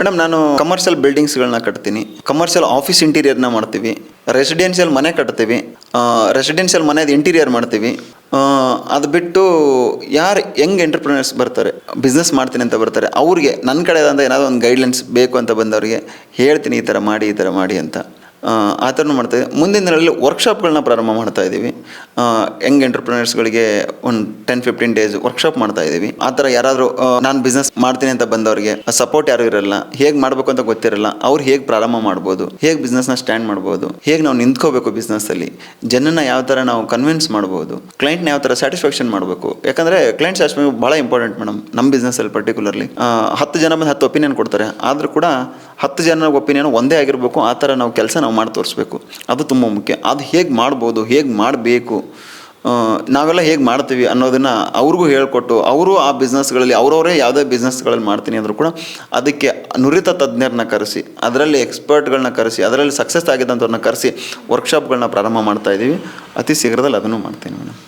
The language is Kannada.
ಮೇಡಮ್, ನಾನು ಕಮರ್ಷಿಯಲ್ ಬಿಲ್ಡಿಂಗ್ಸ್ಗಳನ್ನ ಕಟ್ತೀನಿ. ಕಮರ್ಷಿಯಲ್ ಆಫೀಸ್ ಇಂಟೀರಿಯರ್ನ ಮಾಡ್ತೀವಿ. ರೆಸಿಡೆನ್ಷಿಯಲ್ ಮನೆ ಕಟ್ತೀವಿ. ರೆಸಿಡೆನ್ಷಿಯಲ್ ಮನೆದು ಇಂಟೀರಿಯರ್ ಮಾಡ್ತೀವಿ. ಅದು ಬಿಟ್ಟು ಯಾರು ಯಂಗ್ ಎಂಟರ್ಪ್ರಿನರ್ಸ್ ಬರ್ತಾರೆ ಬಿಸ್ನೆಸ್ ಮಾಡ್ತೀನಿ ಅಂತ ಬರ್ತಾರೆ, ಅವ್ರಿಗೆ ನನ್ನ ಕಡೆಯಿಂದ ಏನಾದರೂ ಒಂದು ಗೈಡ್ಲೈನ್ಸ್ ಬೇಕು ಅಂತ ಬಂದವರಿಗೆ ಹೇಳ್ತೀನಿ ಈ ಥರ ಮಾಡಿ, ಈ ಥರ ಮಾಡಿ ಅಂತ. ಆ, ಥರನೂ ಮಾಡ್ತಾ ಇದ್ದೀವಿ ಮುಂದಿನ ದಿನಗಳಲ್ಲಿ ವರ್ಕ್ಶಾಪ್ಗಳನ್ನ ಪ್ರಾರಂಭ ಮಾಡ್ತಾ ಇದ್ದೀವಿ. ಯಂಗ್ ಎಂಟರ್ಪ್ರಿನರ್ಸ್ಗಳಿಗೆ ಒಂದು ಟೆನ್ ಫಿಫ್ಟೀನ್ ಡೇಸ್ ವರ್ಕ್ಶಾಪ್ ಮಾಡ್ತಾ ಇದ್ದೀವಿ. ಆ ಥರ ಯಾರಾದರೂ ನಾನು ಬಿಸ್ನೆಸ್ ಮಾಡ್ತೀನಿ ಅಂತ ಬಂದವರಿಗೆ ಸಪೋರ್ಟ್ ಯಾರು ಇರಲ್ಲ. ಹೇಗೆ ಮಾಡಬೇಕು ಅಂತ ಗೊತ್ತಿರಲ್ಲ. ಅವ್ರು ಹೇಗೆ ಪ್ರಾರಂಭ ಮಾಡ್ಬೋದು ಹೇಗೆ ಬಿಸ್ನೆಸ್ನ ಸ್ಟ್ಯಾಂಡ್ ಮಾಡ್ಬೋದು ಹೇಗೆ ನಾವು ನಿಂತ್ಕೋಬೇಕು ಬಿಸ್ನೆಸ್ಸಲ್ಲಿ ಜನನ ಯಾವ ಥರ ನಾವು ಕನ್ವಿನ್ಸ್ ಮಾಡ್ಬೋದು ಕ್ಲೈಂಟ್ನ ಯಾವ ಥರ ಸ್ಯಾಟಿಸ್ಫ್ಯಾಕ್ಷನ್ ಮಾಡಬೇಕು. ಯಾಕಂದರೆ ಕ್ಲೈಂಟ್ ಸ್ಯಾಟಿಸ್ಫ್ಯಾಕ್ಷನ್ ಭಾಳ ಇಂಪಾರ್ಟೆಂಟ್ ಮೇಡಮ್ ನಮ್ಮ ಬಿಸ್ನೆಸ್ಸಲ್ಲಿ ಪರ್ಟಿಕ್ಯುಲರ್ಲಿ ಹತ್ತು ಜನ ಬಂದು ಹತ್ತು ಒಪಿನಿಯನ್ ಕೊಡ್ತಾರೆ. ಆದರೂ ಕೂಡ ಹತ್ತು ಜನ ಒಪಿನಿಯನ್ ಒಂದೇ ಆಗಿರಬೇಕು, ಆ ಥರ ನಾವು ಕೆಲಸ ನಾವು ಮಾಡಿ ತೋರಿಸ್ಬೇಕು. ಅದು ತುಂಬ ಮುಖ್ಯ. ಅದು ಹೇಗೆ ಮಾಡ್ಬೋದು, ಹೇಗೆ ಮಾಡಬೇಕು ನಾವೆಲ್ಲ ಹೇಗೆ ಮಾಡ್ತೀವಿ ಅನ್ನೋದನ್ನು ಅವ್ರಿಗೂ ಹೇಳ್ಕೊಟ್ಟು, ಅವರು ಆ ಬಿಸ್ನೆಸ್ಗಳಲ್ಲಿ ಅವರವರೇ ಯಾವುದೇ ಬಿಸ್ನೆಸ್ಗಳಲ್ಲಿ ಮಾಡ್ತೀನಿ ಅಂದರೂ ಕೂಡ ಅದಕ್ಕೆ ನುರಿತ ತಜ್ಞರನ್ನ ಕರೆಸಿ, ಅದರಲ್ಲಿ ಎಕ್ಸ್ಪರ್ಟ್ಗಳನ್ನ ಕರೆಸಿ, ಅದರಲ್ಲಿ ಸಕ್ಸಸ್ ಆಗಿದ್ದಂಥವ್ರನ್ನ ಕರೆಸಿ ವರ್ಕ್ಶಾಪ್ಗಳನ್ನ ಪ್ರಾರಂಭ ಮಾಡ್ತಾ ಇದ್ದೀವಿ ಅತಿ ಶೀಘ್ರದಲ್ಲಿ ಅದನ್ನು ಮಾಡ್ತೀನಿ ಮೇಡಮ್.